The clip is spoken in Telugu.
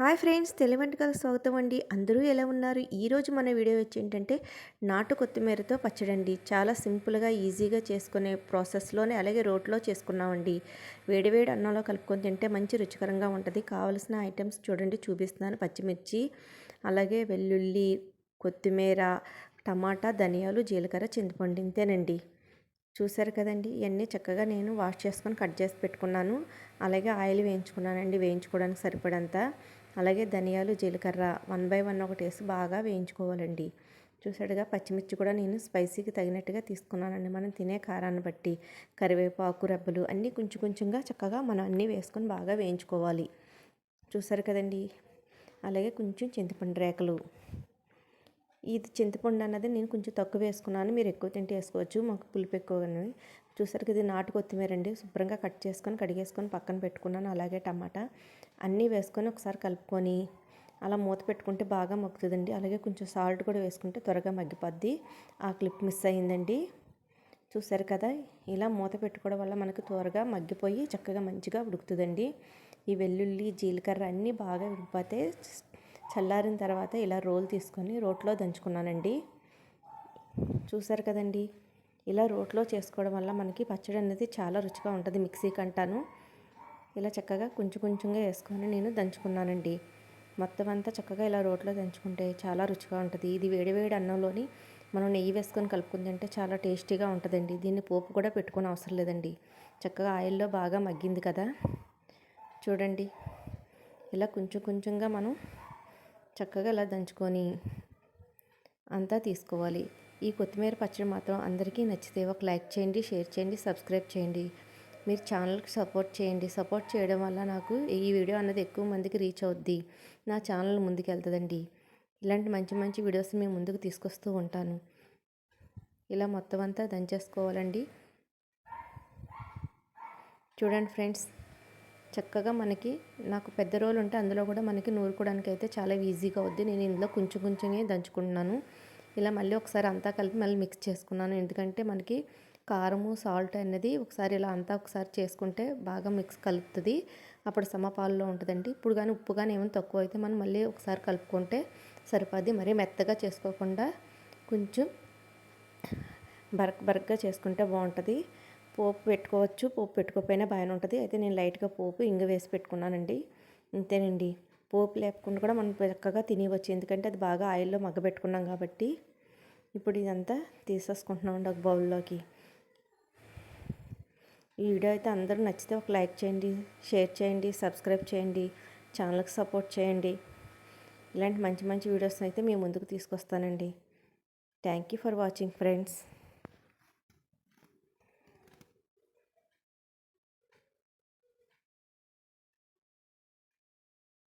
హాయ్ ఫ్రెండ్స్ వంటకాలకు స్వాగతం అండి. అందరూ ఎలా ఉన్నారు? ఈరోజు మన వీడియో వచ్చి ఏంటంటే నాటు కొత్తిమీరతో పచ్చడండి చాలా సింపుల్గా ఈజీగా చేసుకునే ప్రాసెస్లోనే అలాగే రోట్లో చేసుకున్నామండి. వేడివేడి అన్నంలో కలుపుకొని తింటే మంచి రుచికరంగా ఉంటుంది. కావలసిన ఐటమ్స్ చూడండి చూపిస్తున్నాను. పచ్చిమిర్చి అలాగే వెల్లుల్లి కొత్తిమీర టమాటా ధనియాలు జీలకర్ర చింతపండు ఇంతేనండి. చూసారు కదండి ఇవన్నీ చక్కగా నేను వాష్ చేసుకొని కట్ చేసి పెట్టుకున్నాను. అలాగే ఆయిల్ వేయించుకున్నానండి వేయించుకోవడానికి సరిపడంత. అలాగే ధనియాలు జీలకర్ర వన్ బై వన్ ఒకటి వేసి బాగా వేయించుకోవాలండి. చూసాడుగా పచ్చిమిర్చి కూడా నేను స్పైసీకి తగినట్టుగా తీసుకున్నానండి. మనం తినే కారాన్ని బట్టి కరివేపాకు రెబ్బలు అన్నీ కొంచెం కొంచెంగా చక్కగా మనం అన్నీ వేసుకొని బాగా వేయించుకోవాలి. చూసారు కదండి? అలాగే కొంచెం చింతపండు రేకలు. ఇది చింతపండు అన్నది నేను కొంచెం తక్కువ వేసుకున్నాను. మీరు ఎక్కువ తింటే వేసుకోవచ్చు. మాకు పులుపు ఎక్కువ చూసారు కదా ఇది నాటు కొత్తిమీర అండి. శుభ్రంగా కట్ చేసుకొని కడిగేసుకొని పక్కన పెట్టుకున్నాను. అలాగే టమాటా అన్నీ వేసుకొని ఒకసారి కలుపుకొని అలా మూత పెట్టుకుంటే బాగా మగ్గుతుందండి. అలాగే కొంచెం సాల్ట్ కూడా వేసుకుంటే త్వరగా మగ్గిపోద్ది. ఆ క్లిప్ మిస్ అయ్యిందండి. చూసారు కదా ఇలా మూత పెట్టుకోవడం వల్ల మనకు త్వరగా మగ్గిపోయి చక్కగా మంచిగా ఉడుకుతుందండి. ఈ వెల్లుల్లి జీలకర్ర అన్నీ బాగా ఉడికిపోతే చల్లారిన తర్వాత ఇలా రోల్ తీసుకొని రోట్లో దంచుకున్నానండి. చూసారు కదండి. ఇలా రోట్లో చేసుకోవడం వల్ల మనకి పచ్చడి అనేది చాలా రుచిగా ఉంటుంది మిక్సీ కంటాను. ఇలా చక్కగా కొంచెం కొంచెంగా వేసుకొని నేను దంచుకున్నానండి. మొత్తం అంతా చక్కగా ఇలా రోట్లో దంచుకుంటే చాలా రుచిగా ఉంటుంది. ఇది వేడివేడి అన్నంలోని మనం నెయ్యి వేసుకొని కలుపుకుని తింటే చాలా టేస్టీగా ఉంటుందండి. దీన్ని పోపు కూడా పెట్టుకొని అవసరం లేదండి. చక్కగా ఆయిల్లో బాగా మగ్గింది కదా. చూడండి. ఇలా కొంచెం కొంచెంగా మనం చక్కగా ఇలా దంచుకొని అంతా తీసుకోవాలి. ఈ కొత్తిమీర పచ్చడి మాత్రం అందరికీ నచ్చితే ఒక లైక్ చేయండి షేర్ చేయండి సబ్స్క్రైబ్ చేయండి. మీరు ఛానల్కి సపోర్ట్ చేయండి. సపోర్ట్ చేయడం వల్ల నాకు ఈ వీడియో అన్నది ఎక్కువ మందికి రీచ్ అవుద్ది. నా ఛానల్ ముందుకు వెళ్తుందండి ఇలాంటి మంచి మంచి వీడియోస్ మేము ముందుకు తీసుకొస్తూ ఉంటాను. ఇలా మొత్తం అంతా దంచేసుకోవాలండి చూడండి ఫ్రెండ్స్ చక్కగా మనకి నాకు పెద్ద రోలు ఉంటే అందులో కూడా మనకి నూరుకోవడానికి అయితే చాలా ఈజీగా అవుద్ది. నేను ఇందులో కొంచెం కొంచెమే దంచుకుంటున్నాను. ఇలా మళ్ళీ ఒకసారి అంతా కలిపి మళ్ళీ మిక్స్ చేసుకున్నాను. ఎందుకంటే మనకి కారము సాల్ట్ అనేది ఒకసారి ఇలా అంతా ఒకసారి చేసుకుంటే బాగా మిక్స్ కలుపుతుంది. అప్పుడు సమపాలలో ఉంటుందండి. ఇప్పుడు కానీ ఉప్పు కానీ ఏమైనా తక్కువ అయితే మనం మళ్ళీ ఒకసారి కలుపుకుంటే సరిపోద్ది. మరీ మెత్తగా చేసుకోకుండా కొంచెం బరక్ బరక్గా చేసుకుంటే బాగుంటుంది. పోపు పెట్టుకోవచ్చు. పోపు పెట్టుకోకపోయినా బాగానే ఉంటుంది. అయితే నేను లైట్గా పోపు ఇంగ వేసి పెట్టుకున్నానండి. అంతేనండి పోపు లేకుండా కూడా మనం చక్కగా తినవచ్చు ఎందుకంటే అది బాగా ఆయిల్లో మగ్గబెట్టుకున్నాం కాబట్టి ఇప్పుడు ఇదంతా తీసేసుకుంటున్నామండి ఒక బౌల్లోకి. ఈ వీడియో అయితే అందరూ నచ్చితే ఒక లైక్ చేయండి షేర్ చేయండి సబ్స్క్రైబ్ చేయండి ఛానల్కి సపోర్ట్ చేయండి. ఇలాంటి మంచి మంచి వీడియోస్ అయితే మీ ముందుకు తీసుకొస్తానండి. Thank you for watching friends.